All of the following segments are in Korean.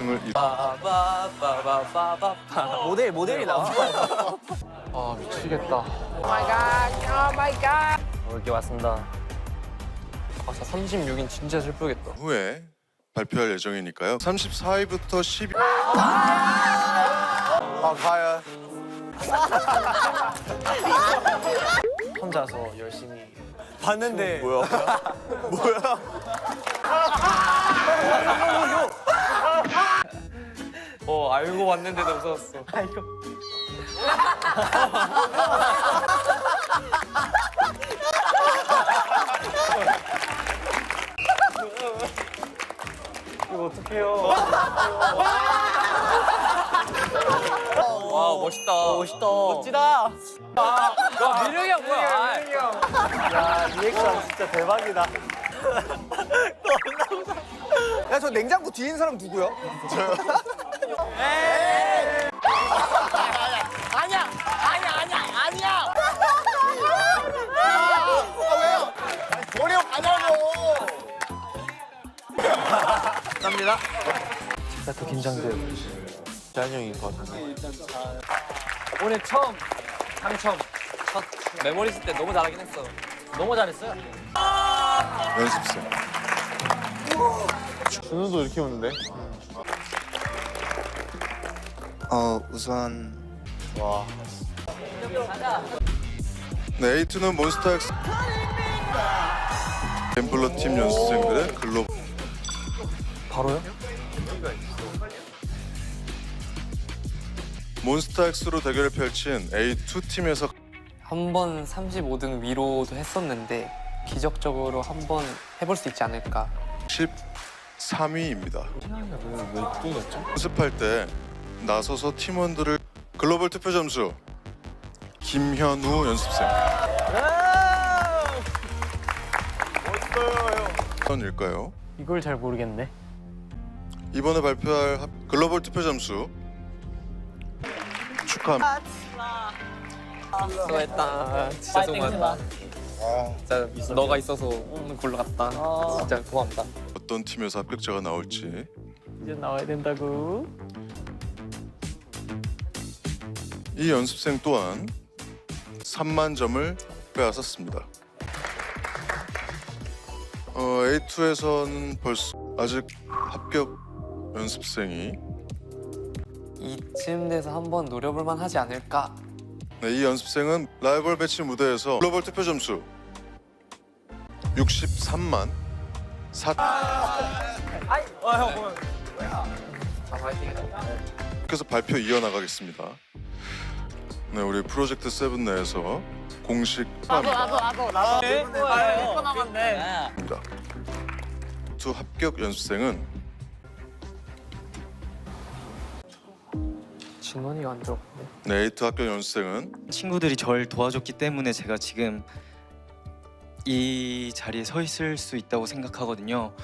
이뤘 빠바바바바바 모델 모델이 나와. 아 미치겠다. 올게 왔습니다. 아싸 36인 진짜 슬프겠다. 후에 발표할 예정이니까요. 34위부터 10위 아 과연 혼자서 열심히. 봤는데 뭐야? 뭐야? 어 알고 왔는데도 무서웠어. 이거 어떡해요. 와 멋있다. 멋있다. 멋지다. 야 민영이 형 뭐야? 야 리액션 진짜 대박이다. 야 저 냉장고 뒤에 있는 사람 누구야? 아니야. 아니야. 아니야. 아니야. 머리 가냐고. 감사합니다. 진짜 더 긴장돼요. 잔영인 것 같아. 오늘 처음 당첨 첫 메모리스 때 너무 잘하긴 했어. 너무 잘했어요. 연습생. 준우도 이렇게 오는데? 어 우선 와. 네, A2는 몬스타엑스 갬블러 팀 연습생들의 글로벌 바로요? 몬스타엑스로 대결을 펼친 A2 팀에서 한 번 35등 위로도 했었는데 기적적으로 한 번 해볼 수 있지 않을까 13위입니다. 연습할 때 나서서 팀원들을 글로벌 투표 점수 김현우 연습생. 일까요? 이걸 잘 모르겠네. 이번에 발표할 합- 글로벌 투표 점수 축하합니다. 수고했다 진짜 수고했다 진짜 너가 있어서 오늘 골라갔다 진짜 고맙다 어떤 팀에서 합격자가 나올지 이제 나와야 된다고. 이 연습생 또한 3만 점을 빼앗았습니다. 어, A2에서는 벌써 아직 합격 연습생이 이쯤 돼서 한번 노려볼 만 하지 않을까 네, 이 연습생은 라이벌 배치 무대에서 글로벌 투표 점수 63만 4아 화이팅 그래서 발표 이어나가겠습니다. 네, 우리 프로젝트 세븐 내에서 공식 합니다. 투 합격 연습생은 진원이가 안 들어갔네. 네, A2 합격 연습생은 친구들이 절 도와줬기 때문에 제가 지금 이 자리에 서 있을 수 있다고 생각하거든요.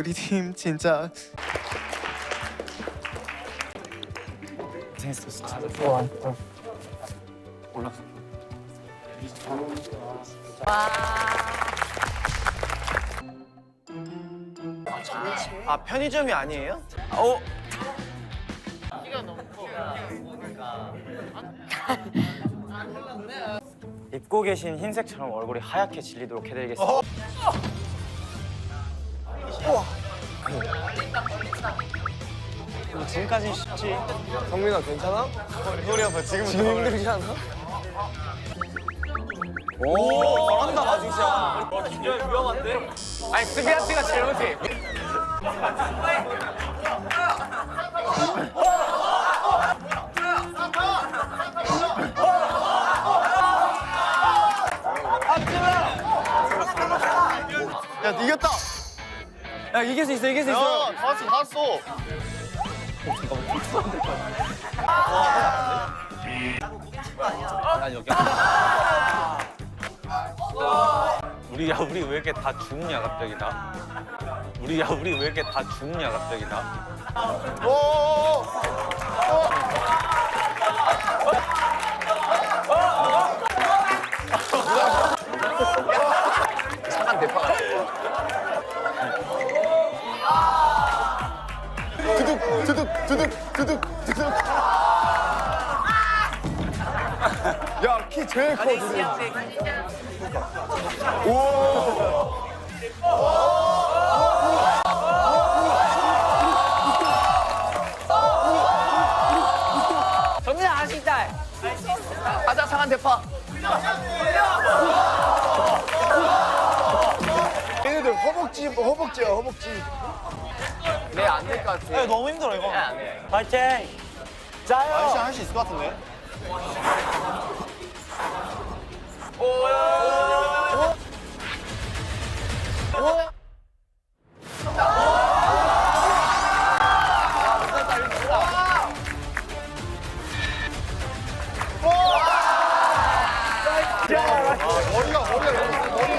우리 팀 진짜 고생했어 진짜. 아 편의점이 아니에요? 입고 계신 흰색처럼 얼굴이 하얗게 질리도록 해드리겠습니다. 지금까지는 쉽지. 성민아 괜찮아? 우리 아빠 지금 지금 힘들지 않아? 오 잘한다 나 진짜. 아니 스비아트가 제일 못해. 야 이겼다. 야 이길 수 있어. 이길 수 있어. 야, 다 왔어, 다 왔어. 우리 야 우리 왜 이렇게 다 죽냐 갑자기 다. 우리 야 우리 왜 이렇게 다 죽냐 갑자기 다. 오. 야 키 제일 커 두둑. 정민 아쉽다. 가자 상한 대파. 얘네들 허벅지 허벅지야 허벅지. 네, 안될 것 같아. 너무 힘들어 이거. 파이팅! 아저씨 할수 있을 것 같은데. 머리가 머리가 머리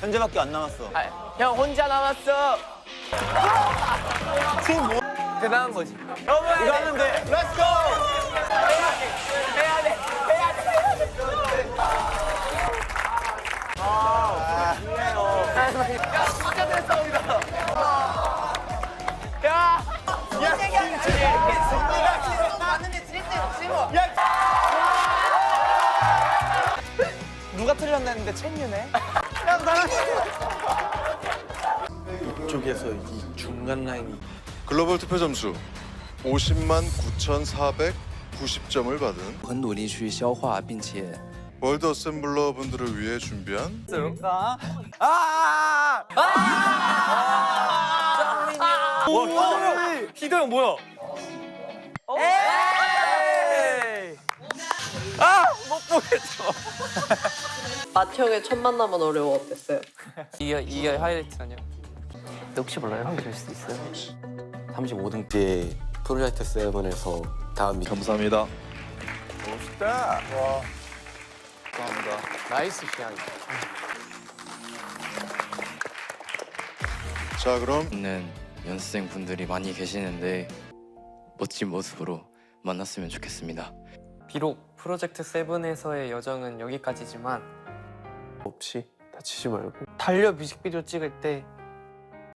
현재밖에 안 남았어. 형 혼자 남았어. 대단한 거지. 이거 하는데. 해야 돼. 해야 돼. 누가 틀렸나 했는데 챙기네. 쪽에서 이 중간 라인이 글로벌 투표 점수 50만 9,490점을 받은 很努力去消化，并且 월드 어셈블러 분들을 위해 준비한 희도 형! 뭐야? 맏형의 첫 만남은 어려워 어땠어요? 이게 이게 하이라이트 아니야? 혹시 몰라요? 될 수도 있어요. 35등째 프로젝트 세븐에서 다음 미 감사합니다. 나이스 시안. 자 그럼 있는 연습생 분들이 많이 계시는데 멋진 모습으로 만났으면 좋겠습니다. 비록 프로젝트 세븐에서의 여정은 여기까지지만 없이 다치지 말고 달려 뮤직비디오 찍을 때